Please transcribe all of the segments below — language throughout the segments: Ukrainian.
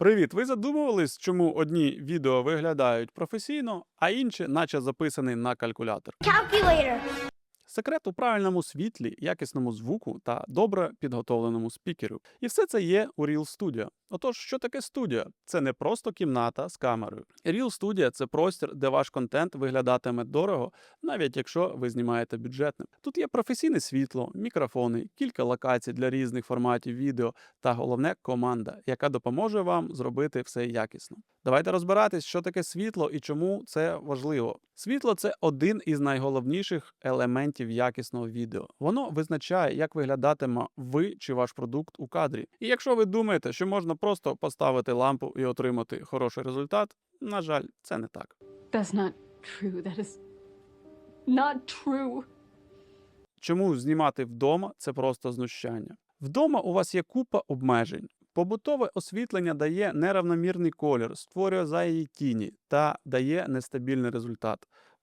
Привіт! Ви задумувались, чому одні відео виглядають професійно, а інші, наче записані на калькулятор? Calculator. Секрет у правильному світлі, якісному звуку та добре підготовленому спікеру. І все це є у Real Studio. Отож, що таке студія? Це не просто кімната з камерою. Real Studio – це простір, де ваш контент виглядатиме дорого, навіть якщо ви знімаєте бюджетним. Тут є професійне світло, мікрофони, кілька локацій для різних форматів відео та головне команда, яка допоможе вам зробити все якісно. Давайте розбиратись, що таке світло і чому це важливо. Світло це один із найголовніших елементів якісного відео. Воно визначає, як виглядатиме ви чи ваш продукт у кадрі. І якщо ви думаєте, що можна просто поставити лампу і отримати хороший результат, на жаль, це не так. That's not true. That is not true. Чому знімати вдома це просто знущання? Вдома у вас є купа обмежень. Побутове освітлення дає неравномірний колір, створює зайві тіні та дає нестабільний результат.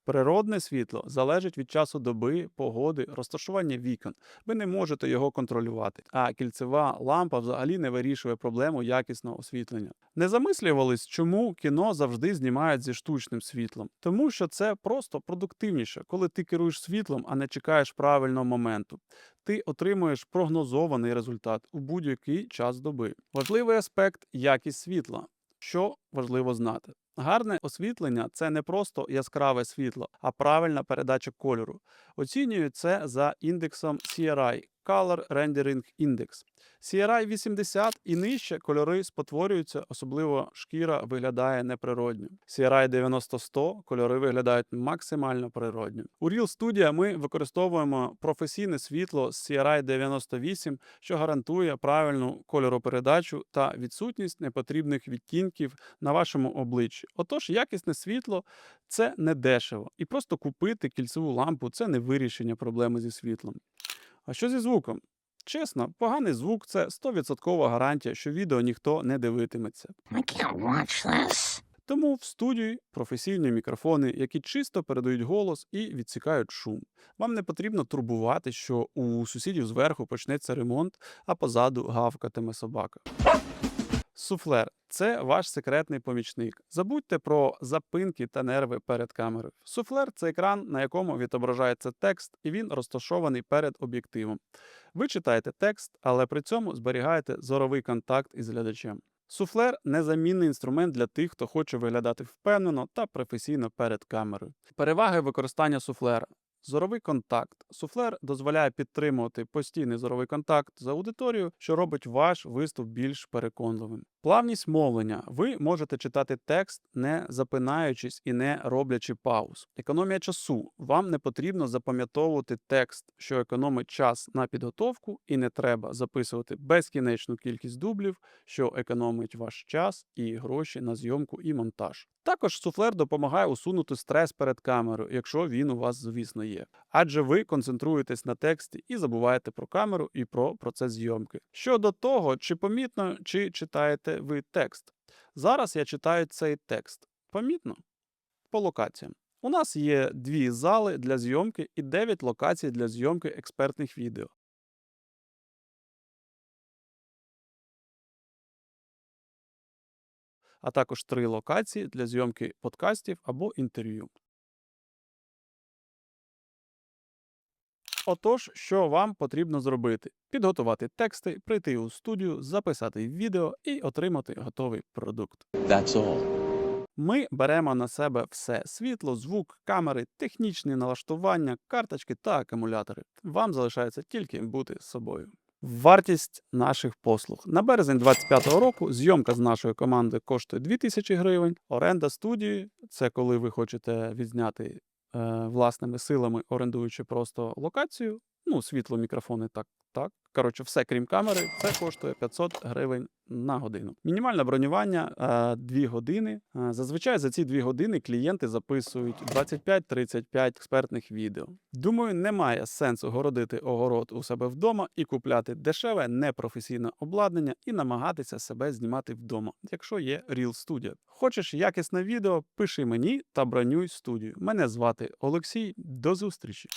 Природне світло залежить від часу доби, погоди, розташування вікон. Ви не можете його контролювати. А кільцева лампа взагалі не вирішує проблему якісного освітлення. Не замислювались, чому кіно завжди знімають зі штучним світлом, тому що це просто продуктивніше, коли ти керуєш світлом, а не чекаєш правильного моменту ти отримуєш прогнозований результат у будь-який час доби. Важливий аспект якість світла. Що важливо знати? Гарне освітлення це не просто яскраве світло, а правильна передача кольору. Оцінюють це за індексом CRI Color Rendering Index. CRI 80 і нижче кольори спотворюються, особливо шкіра виглядає неприродньо. CRI 90-100 кольори виглядають максимально природньо. У Real Studio ми використовуємо професійне світло з CRI 98, що гарантує правильну кольоропередачу та відсутність непотрібних відтінків на вашому обличчі. Отож, якісне світло це не дешево, і просто купити кільцеву лампу це не вирішення проблеми зі світлом. А що зі звуком? Чесно, поганий звук це 100% гарантія, що відео ніхто не дивитиметься. I can't watch this. Тому в студії професійні мікрофони, які чисто передають голос і відсікають шум. Вам не потрібно турбувати, що у сусідів зверху почнеться ремонт, а позаду гавкатиме собака. Суфлер це ваш секретний помічник. Забудьте про запинки та нерви перед камерою. Суфлер це екран, на якому відображається текст, і він розташований перед об'єктивом. Ви читаєте текст, але при цьому зберігаєте зоровий контакт із глядачем. Суфлер незамінний інструмент для тих, хто хоче виглядати впевнено та професійно перед камерою. Переваги використання суфлера. Зоровий контакт. Суфлер дозволяє підтримувати постійний зоровий контакт з аудиторією, що робить ваш виступ більш переконливим. Плавність мовлення. Ви можете читати текст, не запинаючись і не роблячи пауз. Економія часу. Вам не потрібно запам'ятовувати текст, що економить час на підготовку, і не треба записувати безкінечну кількість дублів, що економить ваш час і гроші на зйомку і монтаж. Також суфлер допомагає усунути стрес перед камерою, якщо він у вас, звісно, є. Адже ви концентруєтесь на тексті і забуваєте про камеру і про процес зйомки. Щодо того, чи помітно, чи читаєте ви текст. Зараз я читаю цей текст. Помітно? По локаціям. У нас є дві зали для зйомки і 9 локацій для зйомки експертних відео. а також три локації для зйомки подкастів або інтерв'ю. Отож, що вам потрібно зробити? Підготувати тексти, прийти у студію, записати відео і отримати готовий продукт. That's all. Ми беремо на себе все: світло, звук, камери, технічні налаштування, карточки та акумулятори. Вам залишається тільки бути собою. Вартість наших послуг на березень 2025 року. Зйомка з нашої команди коштує 2000 гривень. Оренда студії це коли ви хочете відзняти власними силами, орендуючи просто локацію. Ну, світло, мікрофони, так, так. Коротше, все крім камери, це коштує 500 гривень на годину. Мінімальне бронювання 2 години. Е, Зазвичай за ці 2 години клієнти записують 25-35 експертних відео. Думаю, немає сенсу городити огород у себе вдома і купляти дешеве непрофесійне обладнання і намагатися себе знімати вдома, якщо є Real Studio. Хочеш якісне відео? Пиши мені та бронюй студію. Мене звати Олексій. До зустрічі!